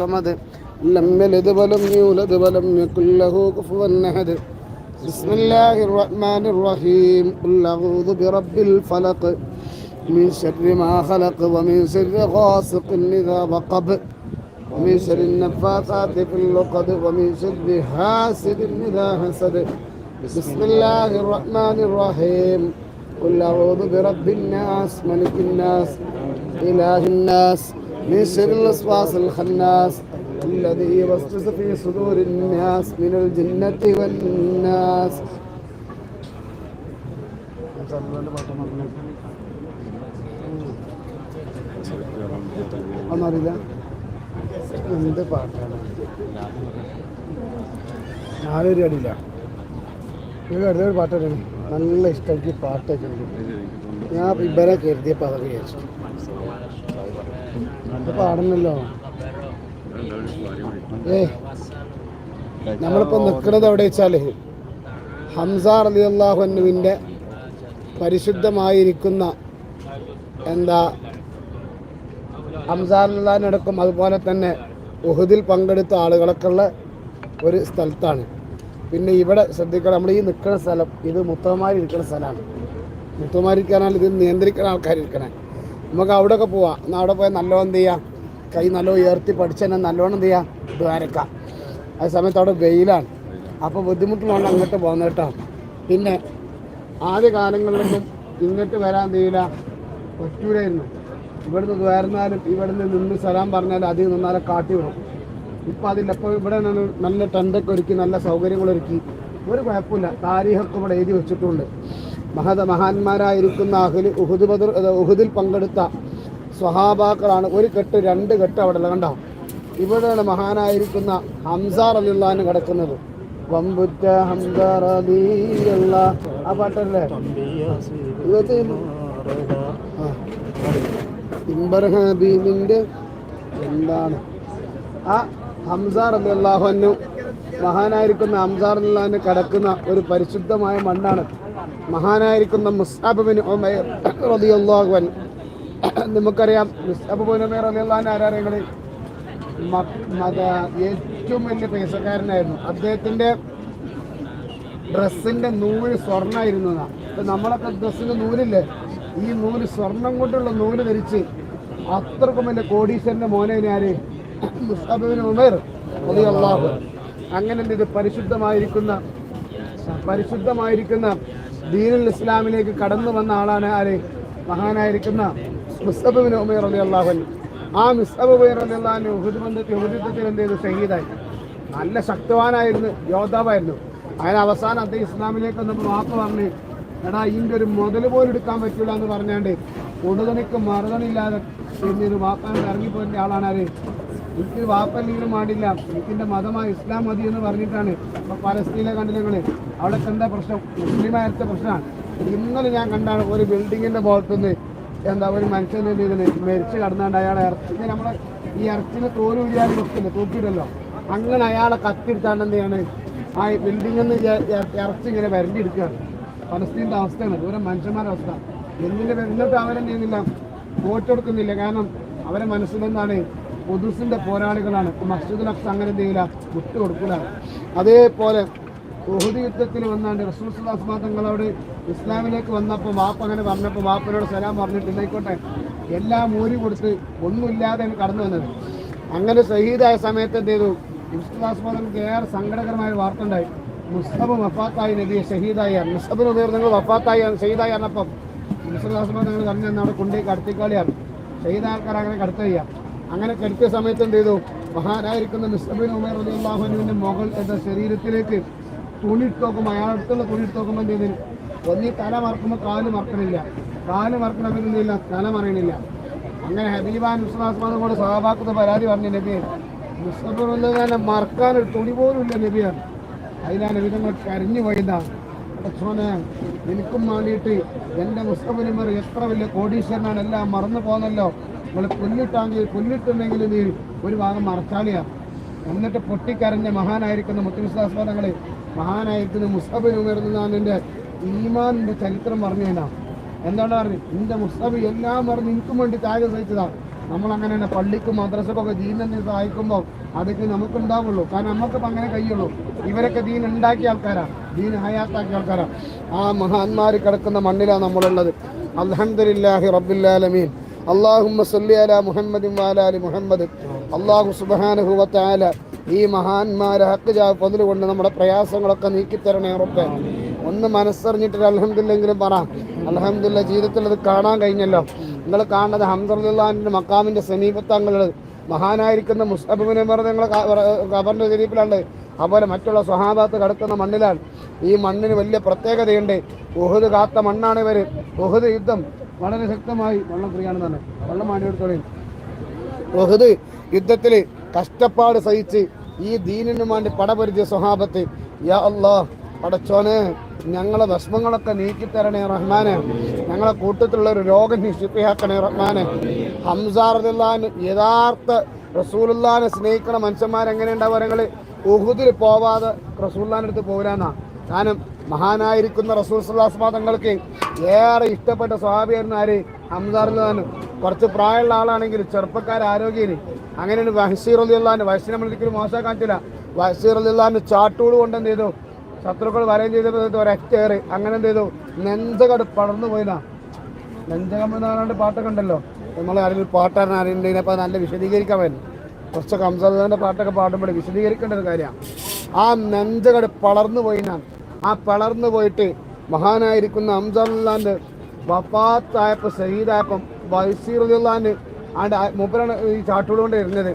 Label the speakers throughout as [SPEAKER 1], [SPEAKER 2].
[SPEAKER 1] الصمد لم يلد ولم يولد ولم يكن له كفوا أحد. بسم الله الرحمن الرحيم. قل أعوذ برب الفلق. من شر ما خلق ومن شر غاسق إذا وقب. ومن شر النفاثات في العقد ومن شر حاسد إذا حسد. بسم الله الرحمن الرحيم. قل أعوذ برب الناس ملك الناس إله الناس. من شر الوسواس الخناس الذي يوسوس في صدور الناس من الجنة والناس ഒന്നറിയില്ല എന്ത് പാട്ടാണ് നാലൊരു അടിയില്ല ഒരു അടുത്തൊരു പാട്ടാണ് നല്ല ഇഷ്ടം എനിക്ക് പാട്ടൊക്കെ ഉണ്ട് ഞാൻ ഇവരെ കരുതിയപ്പോൾ അതൊക്കെ വിചാരിച്ചു അത് പാടുന്നല്ലോ. ഏ നമ്മളിപ്പോ നിൽക്കുന്നത് എവിടെ വെച്ചാൽ ഹംസാർ അലി അള്ളാഹുവിന്റെ പരിശുദ്ധമായിരിക്കുന്ന എന്താ ഹംസാറിനടക്കം അതുപോലെ തന്നെ ഉഹുദിൽ പങ്കെടുത്ത ആളുകളൊക്കെ ഉള്ള ഒരു സ്ഥലത്താണ്. പിന്നെ ഇവിടെ ശ്രദ്ധിക്കണം നമ്മൾ ഈ നിൽക്കുന്ന സ്ഥലം ഇത് മുത്തമാരി ഇരിക്കുന്ന സ്ഥലമാണ്. മുത്തമാരിക്കാനാൽ ഇത് നിയന്ത്രിക്കുന്ന ആൾക്കാരിരിക്കണേ. നമുക്ക് അവിടെ ഒക്കെ പോവാം. എന്നാൽ അവിടെ പോയാൽ നല്ലോണം എന്ത് ചെയ്യാം? കൈ നല്ലോണം ഉയർത്തി പഠിച്ച് തന്നെ നല്ലോണം എന്ത് ചെയ്യാം? ദ്വാരക്കാം. ആ സമയത്ത് അവിടെ വെയിലാണ്. അപ്പോൾ ബുദ്ധിമുട്ടുള്ളതുകൊണ്ട് അങ്ങോട്ട് പോകുന്നത് കേട്ടോ. പിന്നെ ആദ്യ കാലങ്ങളിലൊന്നും ഇങ്ങോട്ട് വരാൻ തീയില്ല പറ്റൂലായിരുന്നു. ഇവിടുന്ന് ദ്വാരുന്നാലും ഇവിടുന്ന് നിന്ന് സ്ഥലം പറഞ്ഞാലും അധികം നിന്നാലും കാട്ടി വിടും. ഇപ്പം അതില്ല. ഇപ്പോൾ ഇവിടെ നല്ല ടെന്റൊക്കെ ഒരുക്കി നല്ല സൗകര്യങ്ങളൊരുക്കി ഒരു കുഴപ്പമില്ല. താരീഖൊക്കെ ഇവിടെ എഴുതി വെച്ചിട്ടുണ്ട്. മഹത മഹാന്മാരായിരിക്കുന്ന അഹുൽ ഉഹുദ് ബദർ ഉഹുദിൽ പങ്കെടുത്ത സ്വഹാബാക്കളാണ്. ഒരു കെട്ട് രണ്ട് കെട്ട് അവിടെ കണ്ടോ? ഇവിടെയാണ് മഹാനായിരിക്കുന്ന ഹംസാർ അലിള്ളഹാന് കിടക്കുന്നത് വമ്പുറ്റ ഹംസാർ അലിയുള്ള ആ പാട്ടല്ലേ? ഇമ്പർ എന്താണ്? ആ ഹംസാർ അലി മഹാനായിരിക്കുന്ന ഹംസാർ അല്ലാഹുവിന് കിടക്കുന്ന ഒരു പരിശുദ്ധമായ മണ്ണാണ്. മഹാനായിരിക്കുന്ന മുസ്താബിൻ ഒമേർ അൻഹു. നമുക്കറിയാം മുസ്അബ് ബിൻ ഉമൈർ റളിയല്ലാഹു ആരാധനകൾ ഏറ്റവും വലിയ പൈസക്കാരനായിരുന്നു. അദ്ദേഹത്തിന്റെ ഡ്രസ്സിന്റെ നൂൽ സ്വർണമായിരുന്നു അപ്പം നമ്മളൊക്കെ ഡ്രസ്സിന്റെ നൂലില്ലേ? ഈ നൂൽ സ്വർണം കൊണ്ടുള്ള നൂൽ ധരിച്ച് അത്രക്കും വലിയ കോടീശ്വരന്റെ മോനെ ആര്? മുസ്താബിൻ ഉമേർ. അങ്ങനെ ഇത് പരിശുദ്ധമായിരിക്കുന്ന പരിശുദ്ധമായിരിക്കുന്ന ദീനുൽ ഇസ്ലാമിലേക്ക് കടന്നു വന്ന ആളാണ് ആര്? മഹാനായിരിക്കുന്ന മുസ്തബിൻ ഉമേർ അലി അള്ളാഹു ആ മുസ്തബ് ഉമേർ അലി അള്ളാഹു ഉഹുദ് ബന്ധത്തിൽ ഉഹുദത്തിൽ എന്ത് ചെയ്തു? ഷഹീദായി. നല്ല ശക്തവാനായിരുന്നു യോദ്ധാവായിരുന്നു. അയാൾ അവസാനം അദ്ദേഹം ഇസ്ലാമിലേക്ക് വന്നപ്പോൾ വാപ്പ പറഞ്ഞ് എടാ ഇതിന്റെ ഒരു മുതൽ പോലും എടുക്കാൻ പറ്റില്ല എന്ന് പറഞ്ഞാണ്ട് ഉടുതണിക്ക് മറുതണില്ലാതെ പിന്നീട് വാപ്പാൻ ഇറങ്ങിപ്പോയിന്റെ ആളാണ് ആര്? എനിക്ക് വാപ്പല്ലെങ്കിലും പാടില്ല എനിക്കിന്റെ മതമായ ഇസ്ലാം മതി എന്ന് പറഞ്ഞിട്ടാണ് ഇപ്പൊ പലസ്തീനെ കണ്ടില്ല അവിടെ കണ്ട പ്രശ്നം? മുസ്ലിമായത്തെ പ്രശ്നമാണ്. ഇന്നലെ ഞാൻ കണ്ടാണ് ഒരു ബിൽഡിങ്ങിന്റെ ഭാഗത്തുനിന്ന് എന്താ ഒരു മനുഷ്യൻ എന്ത് ചെയ്തിന് മരിച്ചു കടന്നാണ്ട് അയാളെ ഇറച്ചി നമ്മളെ ഈ ഇറച്ചിനെ തോൽ ഉരിയാൻ വെക്കില്ല തൂക്കിയിട്ടല്ലോ. അങ്ങനെ അയാളെ കത്തിരുത്താണ്ട് എന്ത് ആ ബിൽഡിങ്ങിൽ നിന്ന് ഇറച്ചി ഇങ്ങനെ വരണ്ടിയെടുക്കുകയാണ് പലസ്തീന്റെ അവസ്ഥയാണ്. ദൂരം മനുഷ്യന്മാരുടെ അവസ്ഥ. എന്തിന്റെ പേര് എന്നിട്ട് അവരെന്ത് ചെയ്യുന്നില്ല? വോട്ടെടുക്കുന്നില്ല. കാരണം അവരെ മനസ്സിലെന്താണ്? പൊതുസിന്റെ പോരാളികളാണ്. മസ്ജിദുൽ അക്സ അങ്ങനെ എന്ത് ചെയ്യില്ല വിട്ടുകൊടുക്കില്ല അതേപോലെ ബഹുദി യുദ്ധത്തിൽ വന്നാണ്ട് തങ്ങൾ തങ്ങളോട് ഇസ്ലാമിലേക്ക് വന്നപ്പോൾ വാപ്പ അങ്ങനെ പറഞ്ഞപ്പോൾ വാപ്പനോട് സലാം പറഞ്ഞിട്ടുണ്ടായിക്കോട്ടെ എല്ലാം ഊരി കൊടുത്ത് ഒന്നുമില്ലാതെയാണ് കടന്നു വന്നത്. അങ്ങനെ ഷഹീദായ സമയത്ത് എന്ത് ചെയ്തു? ഇസ്ലാസ്മാതങ്ങൾക്ക് ഏറെ സങ്കടകരമായ വാർത്ത ഉണ്ടായി. മുസ്തബ് വഫാത്തായി നബിയെ ഷഹീദായ. മുസ്തബിന് നിങ്ങൾ വഫാത്തായി ഷഹീദായി പറഞ്ഞപ്പം മുസ്ലാസ്മാ തങ്ങൾ തന്നെ അവിടെ കൊണ്ടുപോയി കടത്തിക്കാളിയാണ് ഷഹീദ് ആൾക്കാർ അങ്ങനെ കടത്തുക അങ്ങനെ കരുത്തിയ സമയത്ത് എന്ത് ചെയ്തു? മഹാനായിരിക്കുന്ന മുസ്തബിൻ ഉമർ അള്ളാഹുനുവിന്റെ മകൾ എന്ന ശരീരത്തിലേക്ക് തുണിയിട്ട് നോക്കുമ്പോൾ അയാളടുത്തുള്ള തുണിയിട്ട് നോക്കുമ്പോൾ എന്ത് ചെയ്തു ഒന്നി തല മറക്കുമ്പോൾ കാൽ മറക്കണില്ല. കാൽ മറക്കണമെങ്കിൽ എന്തില്ല തല മറയണില്ല. അങ്ങനെ ഹബീബാൻ മുസ്ലാസ്മാനും കൂടെ സഹാബാക്കുന്ന പരാതി പറഞ്ഞു നബിയെ തന്നെ മറക്കാൻ ഒരു തുണി പോലും ഇല്ല നബിയാണ് അതിലാണ് വിധങ്ങൾ കരഞ്ഞു പോയതാണ് പക്ഷോനെ എനിക്കും വേണ്ടിയിട്ട് എന്റെ മുസ്തഫിനുമർ എത്ര വലിയ കോടീശ്വരനാണ് എല്ലാം മറന്നു പോന്നല്ലോ. നിങ്ങൾ പുല്ലിട്ടാങ്കിൽ പുല്ലിട്ടുണ്ടെങ്കിൽ നീ ഒരു ഭാഗം മറച്ചാളിയാ. എന്നിട്ട് പൊട്ടിക്കരഞ്ഞ മഹാനായിരിക്കുന്ന മുത്തുവിശ്വാസങ്ങൾ മഹാനായിരിക്കുന്ന മുസ്തഫിന് ഉയർന്നതാണ് എന്റെ ഈമാനിന്റെ ചരിത്രം പറഞ്ഞു എന്താണ് പറഞ്ഞു? എന്റെ മുസ്തഫി എല്ലാം പറഞ്ഞ് എനിക്കും വേണ്ടി ത്യാഗം സഹിച്ചതാണ് നമ്മൾ തന്നെ പള്ളിക്കും മദ്രസക്കൊക്കെ ദീൻ തന്നെ സഹായിക്കുമ്പോൾ അതൊക്കെ നമുക്കുണ്ടാവുള്ളൂ. കാരണം നമുക്കിപ്പോൾ അങ്ങനെ കഴിയുള്ളൂ. ഇവരൊക്കെ ദീൻ ഉണ്ടാക്കിയ ആൾക്കാരാണ് ദീൻ ഹയാത്താക്കിയ ആൾക്കാരാണ് ആ മഹാന്മാർ കിടക്കുന്ന മണ്ണിലാണ് നമ്മളുള്ളത്. അൽഹംദുലില്ലാഹി റബ്ബില്ലാലമീൻ അള്ളാഹുമ്മ സല്ലി അല മുഹമ്മദ് വാലാലി മുഹമ്മദ്. അള്ളാഹു സുബ്ഹാനഹു വതആല ഈ മഹാന്മാരെ ഹക്ക് ജാ പൊതിൽ കൊണ്ട് നമ്മുടെ പ്രയാസങ്ങളൊക്കെ നീക്കിത്തരണേ ഉറപ്പേ ഒന്ന് മനസ്സറിഞ്ഞിട്ട് അലഹമില്ലെങ്കിലും പറ. അലഹമില്ല ജീവിതത്തിൽ അത് കാണാൻ കഴിഞ്ഞല്ലോ. നിങ്ങൾ കാണുന്നത് ഹംദുല്ലാഹിന്റെ മക്കാമിന്റെ സമീപത്തങ്ങളുള്ളത് മഹാനായിരിക്കുന്ന മുസ്തബിനെ പറഞ്ഞ നിങ്ങൾ കബറിന്റെ ശരീരത്തിലാണ് അതുപോലെ മറ്റുള്ള സ്വഹാബാത്ത് കിടക്കുന്ന മണ്ണിലാണ്. ഈ മണ്ണിന് വലിയ പ്രത്യേകതയുണ്ട്. ഉഹുദ് കാത്ത മണ്ണാണ് ഇവർ ഉഹുദ് യുദ്ധം. വളരെ ശക്തമായി വെള്ളം ഫ്രീ തന്നെ. വെള്ളം ബഹുദ് യുദ്ധത്തിൽ കഷ്ടപ്പാട് സഹിച്ച് ഈ ദീനിനു വേണ്ടി പടപൊരുതിയ സ്വഹാബത്ത് യാ അല്ലാ പടച്ചോനെ ഞങ്ങളെ വിഷമങ്ങളൊക്കെ നീക്കിത്തരണേ റഹ്മാനെ. ഞങ്ങളെ കൂട്ടത്തിലുള്ള ഒരു രോഗം നിഷിപ്പിയാക്കണേ റഹ്മാനെ. ഹംസാറുല്ലാൻ യഥാർത്ഥ റസൂലുല്ലാനെ സ്നേഹിക്കണ മനുഷ്യന്മാരെങ്ങനെ ഉണ്ടാവുക ഉഹുദിൽ പോവാതെ റസൂല്ലാന്റെ അടുത്ത് പോരാന്നാ. കാരണം മഹാനായിരിക്കുന്ന റസൂൽ സുല്ലാസ്മാ ഏറെ ഇഷ്ടപ്പെട്ട സ്വാഭിയായിരുന്നു ആര്? ഹംസാറുല്ലാൻ കുറച്ച് പ്രായമുള്ള ആളാണെങ്കിൽ ചെറുപ്പക്കാർ ആരോഗ്യം അങ്ങനെയാണ് വഹസീർ അലിയുള്ളാന്റെ വഹസീർ നമ്മൾ ഒരിക്കലും മോശമാക്കാൻ പറ്റില്ല വഹസീർ അലിയുള്ളാന്റെ ചാട്ടൂട് കൊണ്ട് എന്ത് ചെയ്തു? ശത്രുക്കൾ വലയം ചെയ്തപ്പോൾ ഒരച്ചേറി അങ്ങനെ എന്ത് ചെയ്തു? നെഞ്ചകട് പടർന്നു പോയതാ. നെഞ്ചകം എന്ന് പറഞ്ഞാണ്ട് പാട്ടൊക്കെ ഉണ്ടല്ലോ. നമ്മൾ ആരെങ്കിലും പാട്ടാണ് ആരെങ്കിലും അപ്പോൾ നല്ല വിശദീകരിക്കാൻ പറ്റും കുറച്ചൊക്കെ കംസദാന്റെ പാട്ടൊക്കെ പാടുമ്പോൾ വിശദീകരിക്കേണ്ട ഒരു കാര്യമാണ്. ആ നെഞ്ചകട് പളർന്നു പോയിനാൻ ആ പളർന്നു പോയിട്ട് മഹാനായിരിക്കുന്ന അംസാന്റെ വഫാത്തായപ്പോൾ ഷഹീദായപ്പം വൈസീറുല്ലാന് ആണ്ട് മൂപ്പരാണ് ഈ ചാട്ടൂട് കൊണ്ട് ഇരുന്നത്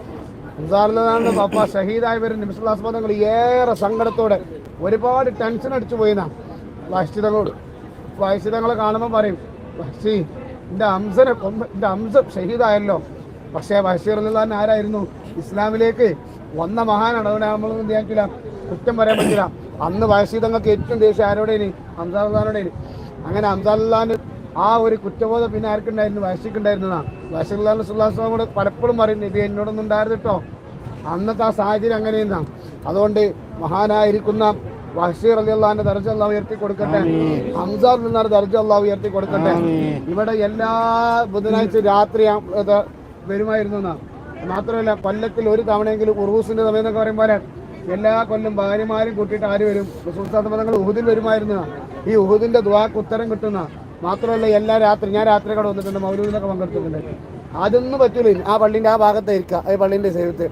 [SPEAKER 1] അംസാറുല്ലാന്റെ വഫ ഷഹീദായവർ നിമിഷാസ്പദങ്ങൾ ഏറെ സങ്കടത്തോടെ ഒരുപാട് ടെൻഷൻ അടിച്ചു പോയിനാ വൈശ്ചിതങ്ങളോട് വൈശ്ചിതങ്ങളെ കാണുമ്പോൾ പറയും വൈശി എന്റെ അംസനെ കൊമ്പ എന്റെ അംസം ഷഹീദായല്ലോ പക്ഷേ ബഷീറുല്ലാൻ ആരായിരുന്നു? ഇസ്ലാമിലേക്ക് വന്ന മഹാനാണ്. അതുകൊണ്ട് നമ്മളൊന്നും ധ്യാനിക്കില്ല കുറ്റം പറയാൻ പറ്റില്ല അന്ന് വയസ്സീതങ്ങൾക്ക് ഏറ്റവും ദേഷ്യം ആരോടേനി? ഹംസാറുല്ലാനോടേനി അങ്ങനെ ഹംസാറുല്ലാൻ ആ ഒരു കുറ്റബോധം പിന്നെ ആർക്കുണ്ടായിരുന്നു? വയസ്സിക്കുണ്ടായിരുന്നതാണ് വയസ്സുല്ലാൻ സുല്ലാസ്ലാം കൂടെ പലപ്പോഴും പറയുന്നു ഇത് എന്നോടൊന്നും ഉണ്ടായിരുന്നു കേട്ടോ അന്നത്തെ ആ സാഹചര്യം അങ്ങനെയെന്നാണ് അതുകൊണ്ട് മഹാനായിരിക്കുന്ന ബഷീർ അലി അള്ളാഹിന്റെ ദർജ അള്ളാഹ് ഉയർത്തി കൊടുക്കട്ടെ. ഹംസാർ നിന്നാണ് ദർജ അള്ളാഹ് ഉയർത്തി കൊടുക്കട്ടെ. ഇവിടെ എല്ലാ ബുധനാഴ്ച രാത്രി വരുമായിരുന്നു മാത്രമല്ല കൊല്ലത്തിൽ ഒരു തവണയെങ്കിലും ഉറൂസിന്റെ സമയം എന്നൊക്കെ പറയുമ്പോൾ എല്ലാ കൊല്ലം ഭാര്യമാരും കൂട്ടിയിട്ട് ആര് വരും? സുൽത്താൻ പദങ്ങൾ ഉഹുദിൽ വരുമായിരുന്ന ഈ ഉഹുദിന്റെ ദ്വാക്ക് ഉത്തരം കിട്ടുന്ന മാത്രമല്ല എല്ലാ രാത്രി ഞാൻ രാത്രി കട വന്നിട്ടുണ്ട് മൗലൂദിനൊക്കെ പങ്കെടുത്തിട്ടുണ്ട്. അതൊന്നും പറ്റൂല. ആ പള്ളിന്റെ ആ ഭാഗത്തായിരിക്കുക ആ പള്ളിന്റെ സേവത്ത്.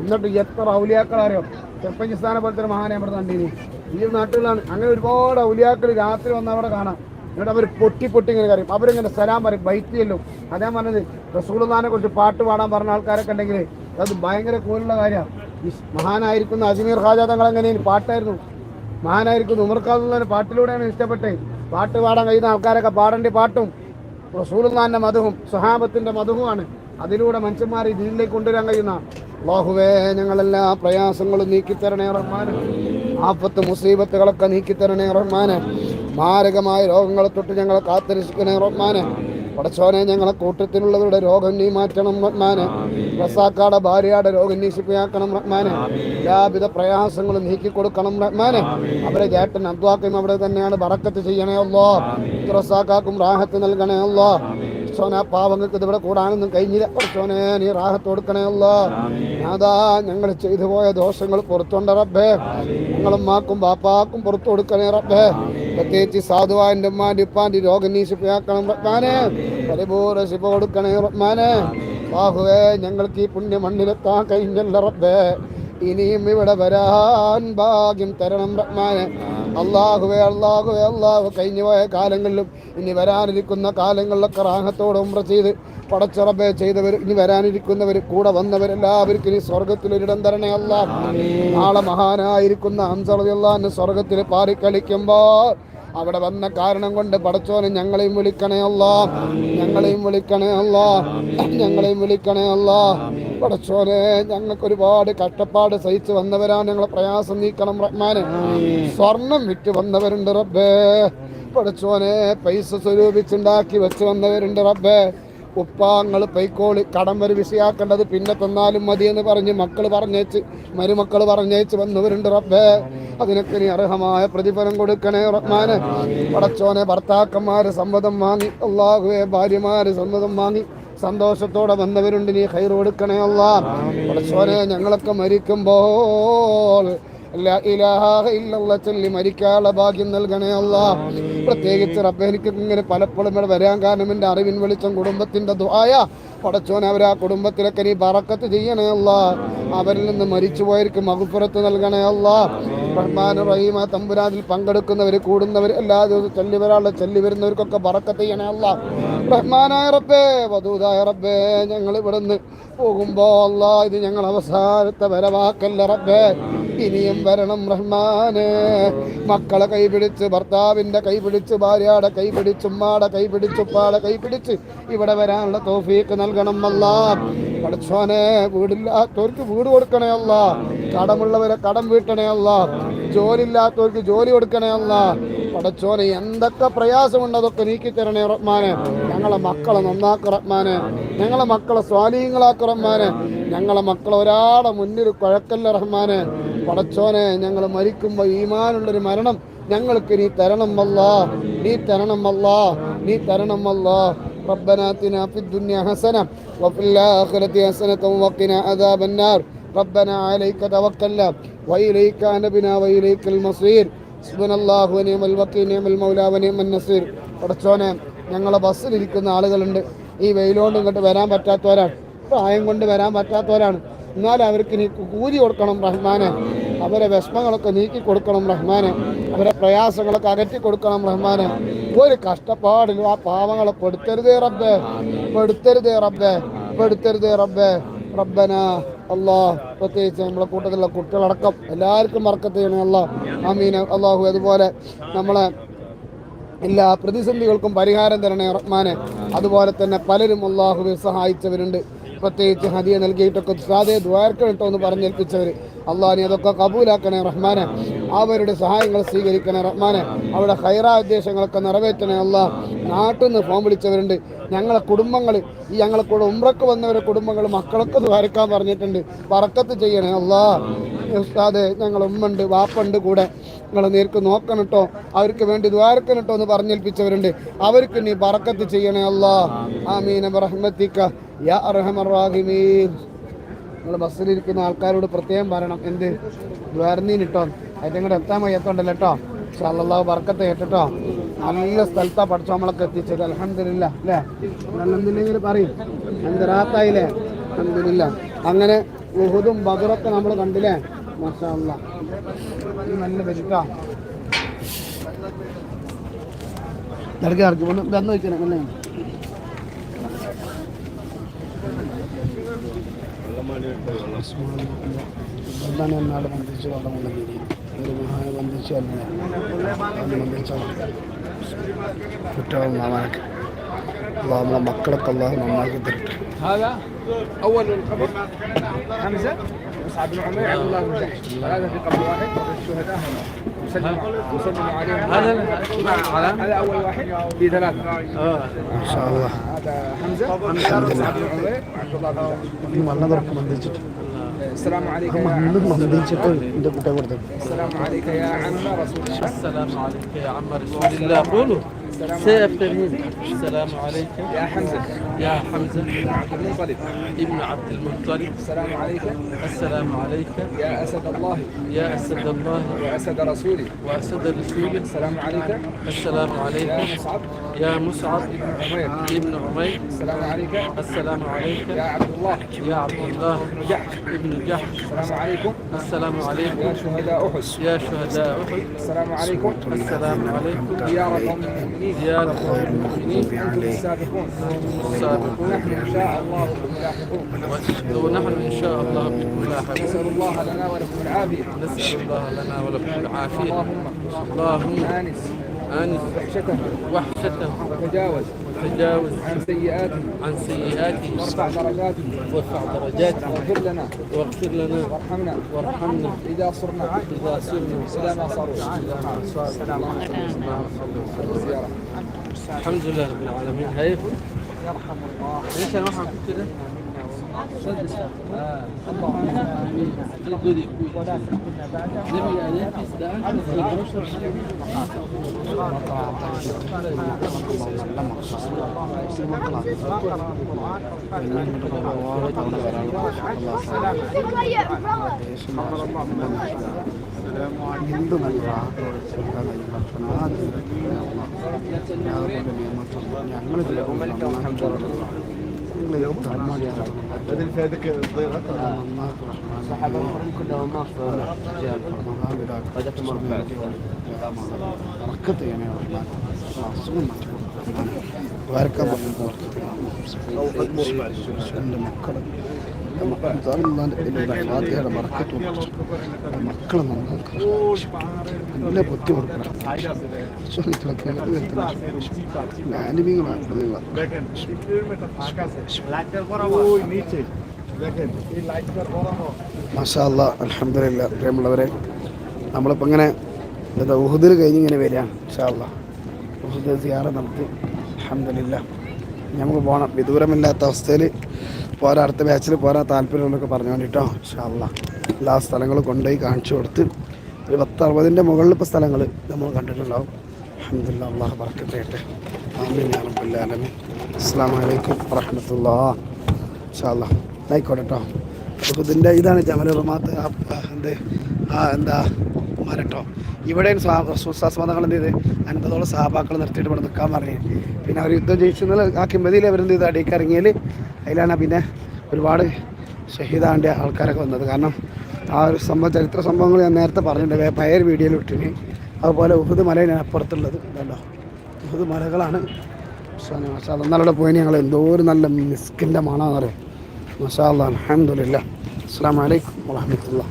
[SPEAKER 1] എന്നിട്ട് എത്ര ഔലിയാക്കളാരോ ചെപ്പഞ്ചിസ്ഥാനെ പോലത്തെ മഹാനെ നമ്മുടെ കണ്ടീനി. ഈ നാട്ടിലാണ്. അങ്ങനെ ഒരുപാട് ഔലിയാക്കൾ രാത്രി വന്ന് അവിടെ കാണാം. എന്നിട്ട് അവർ പൊട്ടി പൊട്ടി ഇങ്ങനെ കറിയും അവരിങ്ങനെ സലാം പറയും ബൈറ്റ് ചെല്ലും. അതേ പറഞ്ഞത് റസൂൽദാനെ കുറിച്ച് പാട്ട് പാടാൻ പറഞ്ഞ ആൾക്കാരൊക്കെ ഉണ്ടെങ്കിൽ അത് ഭയങ്കര കൂലുള്ള കാര്യമാണ് മഹാനായിരിക്കുന്ന അജ്മീർ ഖാജ തങ്ങൾ എങ്ങനെയാണ് പാട്ടായിരുന്നു? മഹാനായിരിക്കുന്ന ഉമർഖാദുള്ള പാട്ടിലൂടെയാണ് ഇഷ്ടപ്പെട്ടത് പാട്ട് പാടാൻ കഴിയുന്ന ആൾക്കാരൊക്കെ പാടേണ്ട പാട്ടും റസൂലുള്ളാന്റെ മധുവും സുഹാബത്തിന്റെ മധുവുമാണ് അതിലൂടെ മനുഷ്യന്മാരെ ദീനിലേക്ക് കൊണ്ടുവരാൻ കഴിയുന്ന അള്ളാഹുവേ ഞങ്ങളെല്ലാ പ്രയാസങ്ങളും നീക്കിത്തരണേ റഹ്മാന്. ആപ്പത്ത് മുസീബത്തുകളൊക്കെ നീക്കിത്തരണേ റഹ്മാന്. മാരകമായ രോഗങ്ങളെ തൊട്ട് ഞങ്ങളെ കാത്തിരക്ഷിക്കണേ റഹ്മാന്. പടച്ചോനെ ഞങ്ങളെ കൂട്ടത്തിലുള്ളവരുടെ രോഗം നീ മാറ്റണം റഹ്മാനെ. റസാക്കാടെ ഭാര്യയുടെ രോഗം നീ ശിപ്പിയാക്കണം റഹ്മാനെ. എല്ലാവിധ പ്രയാസങ്ങളും നീക്കി കൊടുക്കണം റഹ്മാനെ. അവരെ ജേട്ടൻ അദ്വാക്കും അവിടെ തന്നെയാണ് ബറക്കത്ത് ചെയ്യണേ അല്ലോ റസാക്കാക്കും റാഹത്ത് നൽകണേ അല്ലോ സോന പാവങ്ങൾക്ക് ഇതിവിടെ കൂടാനൊന്നും കഴിഞ്ഞില്ല. കുറച്ചോനെ നീ റാഹത്ത് കൊടുക്കണേ അല്ലോ. അതാ ഞങ്ങൾ ചെയ്തു പോയ ദോഷങ്ങൾ പുറത്തുണ്ട് റബ്ബേ. ഞങ്ങളും മാക്കും ബാപ്പാക്കും പുറത്തു കൊടുക്കണേ റബ്ബേ. പ്രത്യേകിച്ച് സാധുവാന്റെ ഉമ്മാന്റെ ഉപ്പാന്റെ രോഗം നീ ശിപ്പയാക്കണം റഹ്മാനെ പരിപൂർണ ശിപ കൊടുക്കണേ റഹ്മാനെ ബാഹുവേ ഞങ്ങൾക്ക് ഈ പുണ്യ മണ്ണിലെത്താൻ കഴിഞ്ഞല്ല റബ്ബേ. ഇനിയും ഇവിടെ വരാൻ ഭാഗ്യം തരണം റഹ്മാനെ അള്ളാഹുവേ അള്ളാഹുവേ അള്ളാഹു. കഴിഞ്ഞു പോയ കാലങ്ങളിലും ഇനി വരാനിരിക്കുന്ന കാലങ്ങളിലൊക്കെ റാഹത്തോട് ഉമ്ര ചെയ്ത് പടച്ചുറബെ ചെയ്തവർ ഇനി വരാനിരിക്കുന്നവർ കൂടെ വന്നവരെല്ലാവർക്കും ഇനി സ്വർഗത്തിലൊരിടം തരണേ അല്ല നാളെ മഹാനായിരിക്കുന്ന അൻസറിയല്ലാന്ന് സ്വർഗത്തിൽ പാറിക്കളിക്കുമ്പോൾ അവിടെ വന്ന കാരണം കൊണ്ട് പടച്ചോനെ ഞങ്ങളെയും വിളിക്കണേ അല്ല. ഞങ്ങളെയും വിളിക്കണേ അല്ല. ഞങ്ങളെയും വിളിക്കണേ അല്ല. പടച്ചോനെ ഞങ്ങൾക്ക് ഒരുപാട് കഷ്ടപ്പാട് സഹിച്ച് വന്നവരാണ് ഞങ്ങളെ പ്രയാസം നീക്കണം റഹ്മാനെ. സ്വർണം വിറ്റ് വന്നവരുണ്ട് റബ്ബേ. പടച്ചോനെ പൈസ സ്വരൂപിച്ചുണ്ടാക്കി വെച്ച് വന്നവരുണ്ട് റബ്ബേ. ഉപ്പാങ്ങൾ പൈക്കോളി കടം വരെ വിഷയാക്കേണ്ടത് പിന്നെ തന്നാലും മതിയെന്ന് പറഞ്ഞ് മക്കൾ പറഞ്ഞേച്ച് മരുമക്കൾ പറഞ്ഞേച്ച് വന്നവരുണ്ട് റബ്ബേ. അതിനൊക്കെ ഇനി അർഹമായ പ്രതിഫലം കൊടുക്കണേ റഹ്മാന്. പടച്ചോനെ ഭർത്താക്കന്മാര് സമ്മതം വാങ്ങി. അള്ളാഹുവെ ഭാര്യമാര് സമ്മതം വാങ്ങി. സന്തോഷത്തോടെ വന്നവരുണ്ട് നീ ഹൈർ കൊടുക്കണേ അള്ളാഹ്. പടച്ചോനെ ഞങ്ങളൊക്കെ മരിക്കുമ്പോൾ ചൊല്ലി മരിക്കാനുള്ള ഭാഗ്യം നൽകണേ അല്ല. പ്രത്യേകിച്ച് റബ്ബെ എനിക്ക് ഇങ്ങനെ പലപ്പോഴും ഇവിടെ വരാൻ കാരണം എന്റെ അറിവിൻ വെളിച്ചം കുടുംബത്തിന്റെ ദ്വായ പടച്ചോൻ അവർ ആ കുടുംബത്തിലൊക്കെ നീ പറക്കത്ത് ചെയ്യണേ അല്ല. അവരിൽ നിന്ന് മരിച്ചു മരിച്ചുപോയവർക്ക് മകുപ്പുറത്ത് നൽകണേ അല്ല. റഹ്മാൻ റഹീം ആ തമ്പുരാനിൽ പങ്കെടുക്കുന്നവർ കൂടുന്നവർ എല്ലാ ദിവസവും ചൊല്ലി വരാനുള്ള ചൊല്ലി വരുന്നവർക്കൊക്കെ പറക്കത്ത് ചെയ്യണേ അല്ല. റഹ്മാനായ റബ്ബേ വധൂതായ റബ്ബേ ഞങ്ങൾ ഇവിടുന്ന് പോകുമ്പോ അല്ല ഇത് ഞങ്ങൾ അവസാനത്തെ വരവാക്കല്ല റബ്ബേ. ഇനിയും വരണം റഹ്മാനെ. മക്കളെ കൈപിടിച്ച് ഭർത്താവിന്റെ കൈപിടിച്ച് ഭാര്യയുടെ കൈപിടിച്ച് ഉമ്മാടെ കൈപിടിച്ച് ഉപ്പാടെ കൈപിടിച്ച് ഇവിടെ വരാനുള്ള തോഫീക്ക് നൽകണം അല്ല പഠിച്ചോനെ വീടില്ലാത്തവർക്ക് വീട് കൊടുക്കണേ അല്ല കടമുള്ളവരെ കടം വീട്ടണേ അല്ല ജോലി ഇല്ലാത്തവർക്ക് ജോലി കൊടുക്കണേ അല്ല പടച്ചോനെ എന്തൊക്കെ പ്രയാസമുണ്ട് അതൊക്കെ നീക്കി തരണേ റഹ്മാനെ ഞങ്ങളെ മക്കളെ നന്നാക്ക റഹ്മാനെ ഞങ്ങളെ മക്കളെ സ്വാധീനങ്ങളാക്ക റഹ്മാനെ ഞങ്ങളെ മക്കളെ ഒരാളെ മുന്നിൽ കുഴക്കല്ല റഹ്മാനെ പടച്ചോനെ ഞങ്ങൾ മരിക്കുമ്പോൾ ഈമാനുള്ളൊരു മരണം ഞങ്ങൾക്ക് നീ തരണം അല്ല നീ തരണം അല്ല നീ തരണം അല്ല ربنا آتنا في الدنيا حسنة وفي الآخرة حسنة وقنا عذاب النار ربنا عليك توكلنا وإليك أنبنا وإليك المصير സുബനല്ലാഹു നിയമൽ വക്കീ നിയമൽ മൗലാവ നിയമൻ നസീർ. പടച്ചോനെ ഞങ്ങളെ ബസ്സിലിരിക്കുന്ന ആളുകളുണ്ട്. ഈ വെയിലോണ്ട് ഇങ്ങോട്ട് വരാൻ പറ്റാത്തവരാണ്. പ്രായം കൊണ്ട് വരാൻ പറ്റാത്തവരാണ്. എന്നാലും അവർക്ക് ഇനി കൂലി കൊടുക്കണം റഹ്മാനെ. അവരെ വിഷമങ്ങളൊക്കെ നീക്കി കൊടുക്കണം റഹ്മാനെ. അവരെ പ്രയാസങ്ങളൊക്കെ അകറ്റി കൊടുക്കണം റഹ്മാനെ. ഒരു കഷ്ടപ്പാടിലും ആ പാവങ്ങളെ പെടുത്തരുതേ റബ്ബേ. പെടുത്തരുതേ റബ്ബേ. പെടുത്തരുതേ റബ്ബേ. റബ്ബനാ. അല്ലാ പ്രത്യേകിച്ച് നമ്മളെ കൂട്ടത്തിലുള്ള കുട്ടികളടക്കം എല്ലാവർക്കും മറക്കത്ത് ചെയ്യണേ ആ അമീൻ അള്ളാഹു അതുപോലെ നമ്മളെ എല്ലാ പ്രതിസന്ധികൾക്കും പരിഹാരം തരണേ റഹ്മാനെ. അതുപോലെ തന്നെ പലരും അള്ളാഹുവെ സഹായിച്ചവരുണ്ട്. പ്രത്യേകിച്ച് ഹദിയ നൽകിയിട്ടൊക്കെ സാധേ ദ്വാരക്കെട്ടോ കേട്ടോ എന്ന് പറഞ്ഞേൽപ്പിച്ചവർ അള്ളാഹിനെ അതൊക്കെ കബൂലാക്കണേ റഹ്മാനെ. അവരുടെ സഹായങ്ങൾ സ്വീകരിക്കണേ റഹ്മാനെ. അവരുടെ ഹൈറാ ഉദ്ദേശങ്ങളൊക്കെ നിറവേറ്റണേ അല്ല നാട്ടിൽ നിന്ന് ഫോൺ വിളിച്ചവരുണ്ട്. ഞങ്ങളെ കുടുംബങ്ങൾ ഈ ഞങ്ങളെ കൂടെ ഉമ്രക്ക് വന്നവരെ കുടുംബങ്ങൾ മക്കളൊക്കെ വരക്കാൻ പറഞ്ഞിട്ടുണ്ട്. പറക്കത്ത് ചെയ്യണേ അല്ലാ ഉസ്താദ് ഞങ്ങൾ ഉമ്മുണ്ട് വാപ്പുണ്ട് കൂടെ. നിങ്ങൾ നേർക്ക് നോക്കണം കേട്ടോ അവർക്ക് വേണ്ടി ദ്വാരക്കണം കേട്ടോ എന്ന് പറഞ്ഞേൽപ്പിച്ചവരുണ്ട്. അവർക്ക് നീ പറക്കത്ത് ചെയ്യണേ അല്ലാ ആമീന റഹ്മത്തിക്ക. യാ അർഹമർ റാഹിമീൻ. നിങ്ങൾ ബസ്സിലിരിക്കുന്ന ആൾക്കാരോട് പ്രത്യേകം പറയണം. എന്ത്? ദ്വാരനീനിട്ടോ? അതിന്റെ കൂടെ എത്താൻ വയ്യത്തോണ്ടല്ലോ കേട്ടോ പക്ഷെ അല്ലാഹ് വർക്കത്തെ കേട്ടോ നല്ല സ്ഥലത്താ പഠിച്ചോ നമ്മളൊക്കെ എത്തിച്ചത്. അലഹമില്ല അല്ലേ? അല്ലെന്നുണ്ടെങ്കിൽ പറയും. എന്ത് റാത്തായില്ലേ? അലഹമില്ല അങ്ങനെ ഉഹുദും ബദറൊക്കെ നമ്മൾ കണ്ടില്ലേ? മാഷാ നല്ല വെച്ചിട്ടോ ഇടയ്ക്ക് ഇറക്കി പോകുന്നു വന്ന് വെച്ചാൽ അല്ലേ എന്താണ് എന്നാട് ബന്ധിച്ച് വെള്ളം കൊണ്ടുവന്നിരി ഒരു മഹാനെ ബന്ധിച്ച് അത് ബന്ധിച്ചോ കുറ്റവും നന്നാക്കി നമ്മളെ മക്കളൊക്കെ അള്ളാഹ് നന്നാക്കി തരട്ടെ
[SPEAKER 2] مصعب بن عمير عبد الله بن جحش هذا في قبر واحد الشهداء هنا. مسلم عليهم. هذا هذا أول واحد. في ثلاثة.
[SPEAKER 1] آه. ما شاء الله.
[SPEAKER 2] هذا حمزة. حمزة. مصعب بن عمير وعبد الله بن جحش
[SPEAKER 1] آه. نظركم من دجل
[SPEAKER 2] السلام عليك يا عم السلام عليك يا عم رسول الله.
[SPEAKER 3] السلام عليك يا عم رسول الله. قولوا. سيف تميم السلام عليك
[SPEAKER 2] يا حمزة.
[SPEAKER 3] يا حمزة
[SPEAKER 2] عبد المطلب.
[SPEAKER 3] ابن عبد المطلب.
[SPEAKER 2] السلام عليك
[SPEAKER 3] السلام عليك.
[SPEAKER 2] يا أسد الله.
[SPEAKER 3] يا أسد الله.
[SPEAKER 2] واسد رسوله.
[SPEAKER 3] وأسد رسوله.
[SPEAKER 2] السلام عليك.
[SPEAKER 3] السلام
[SPEAKER 2] يا
[SPEAKER 3] عليك
[SPEAKER 2] مصعب.
[SPEAKER 3] يا مصعب.
[SPEAKER 2] عمير.
[SPEAKER 3] ابن عمير.
[SPEAKER 2] السلام عليك.
[SPEAKER 3] السلام عليك.
[SPEAKER 2] يا عبد الله.
[SPEAKER 3] يا عبد الله.
[SPEAKER 2] بن جحش.
[SPEAKER 3] ابن جحش.
[SPEAKER 2] السلام عليكم.
[SPEAKER 3] السلام عليكم.
[SPEAKER 2] يا شهداء أحد.
[SPEAKER 3] يا شهداء أحد.
[SPEAKER 2] السلام عليكم.
[SPEAKER 3] السلام عليكم.
[SPEAKER 2] ديار قوم المؤمنين
[SPEAKER 3] ديار قوم المؤمنين
[SPEAKER 2] أنتم السابقون نحن ان شاء الله بكم لاحقون
[SPEAKER 3] ونحن إن شاء الله بكم لاحقون
[SPEAKER 2] نسال الله لنا ولكم العافيه
[SPEAKER 3] نسأل الله لنا ولكم العافية
[SPEAKER 2] اللهم
[SPEAKER 3] اللهم
[SPEAKER 2] انس
[SPEAKER 3] أنس
[SPEAKER 2] وحشته
[SPEAKER 3] وحشته
[SPEAKER 2] وتجاوز
[SPEAKER 3] وتجاوز
[SPEAKER 2] عن سيئاته.
[SPEAKER 3] عن سيئاته.
[SPEAKER 2] وارفع درجاته.
[SPEAKER 3] وارفع درجاته.
[SPEAKER 2] واغفر لنا.
[SPEAKER 3] واغفر لنا.
[SPEAKER 2] وارحمنا.
[SPEAKER 3] وارحمنا.
[SPEAKER 2] إذا صرنا
[SPEAKER 3] إذا سرنا
[SPEAKER 2] إلى ما صاروا السلام عليكم. زياره
[SPEAKER 3] الحمد لله رب العالمين. هاي.
[SPEAKER 2] يرحم الله.
[SPEAKER 3] ليش أنا ما كده؟
[SPEAKER 1] السلام عليكم من ضمن العقل والسلطان ايها القنوات يا الله يا رب اليمن الله يا ملك الحمد لله يوم الرحمن هذه الفائده ضيغه الصحابه الاخرين كلهم ناقصه رجال قد مرفوع ركض يعني يا رحمن صون واركب او قد مرفوع عندما كرم ഫാത്തിഹയുടെ മക്കളെ നന്നാക്കണം നല്ല കൊടുക്കണം മാഷാല്ല അലഹമില്ല പ്രിയമുള്ളവരെ നമ്മളിപ്പോൾ ഇങ്ങനെ എന്താ ഉഹുദിൽ കഴിഞ്ഞ് ഇങ്ങനെ വരികയാണ് മസാല ഉഹുദ് സിയാറ നടത്തി അലഹമില്ല നമുക്ക് പോകണം വിദൂരമില്ലാത്ത അവസ്ഥയിൽ പോരാ അടുത്ത ബാച്ചിൽ പോരാ താല്പര്യമുള്ളതൊക്കെ പറഞ്ഞു വേണ്ടിട്ടോ ഇൻഷാല്ല എല്ലാ സ്ഥലങ്ങളും കൊണ്ടുപോയി കാണിച്ചു കൊടുത്ത് ഒരു പത്ത് അറുപതിന്റെ മുകളിൽ ഇപ്പോൾ സ്ഥലങ്ങൾ നമ്മൾ കണ്ടിട്ടുണ്ടാവും. അഹമ്മദില്ല അള്ളാഹ് പറക്കട്ടെ ആമീൻ ആലമീൻ. അസ്സാം വലൈക്കും വറഹമത്തുള്ള. ഇഷാല്ല ആയിക്കോട്ടെ കേട്ടോ അപ്പോൾ ഇതിന്റെ ഇതാണ് ജമൽ റമാത്ത് എന്ത് ആ എന്താ മരട്ടോ ഇവിടെയും സുസ്വാസ്മതങ്ങൾ എന്ത് ചെയ്ത്? അൻപതോളം സഹാബാക്കൾ നിർത്തിയിട്ട് ഇവിടെ നിൽക്കാൻ പറഞ്ഞു. പിന്നെ അവർ യുദ്ധം ജയിച്ചെന്നാൽ ആ കിമ്പതിയിൽ അവരെന്ത് ചെയ്ത്? അടിയിക്ക് ഇറങ്ങിയാൽ അതിലാണ് പിന്നെ ഒരുപാട് ഷഹീദാന്റെ ആൾക്കാരൊക്കെ വന്നത്. കാരണം ആ ഒരു സംഭവം ചരിത്ര സംഭവങ്ങൾ ഞാൻ നേരത്തെ പറഞ്ഞിട്ടുണ്ട്. പയർ വീഡിയോയിൽ ഇട്ടിന്. അതുപോലെ ഉഹുദ് മലയാണ് അപ്പുറത്തുള്ളത്. ഇതല്ലോ ഉഹുദ് മലകളാണ്. മഷാ എന്നാലവിടെ പോയി ഞങ്ങൾ എന്തോ ഒരു നല്ല മിസ്കിന്റെ മണമെന്നറിയാം മഷാ അല്ലാ അലഹമുല്ല അസ്സാം വലൈക്കും വാഹമത്തുള്ള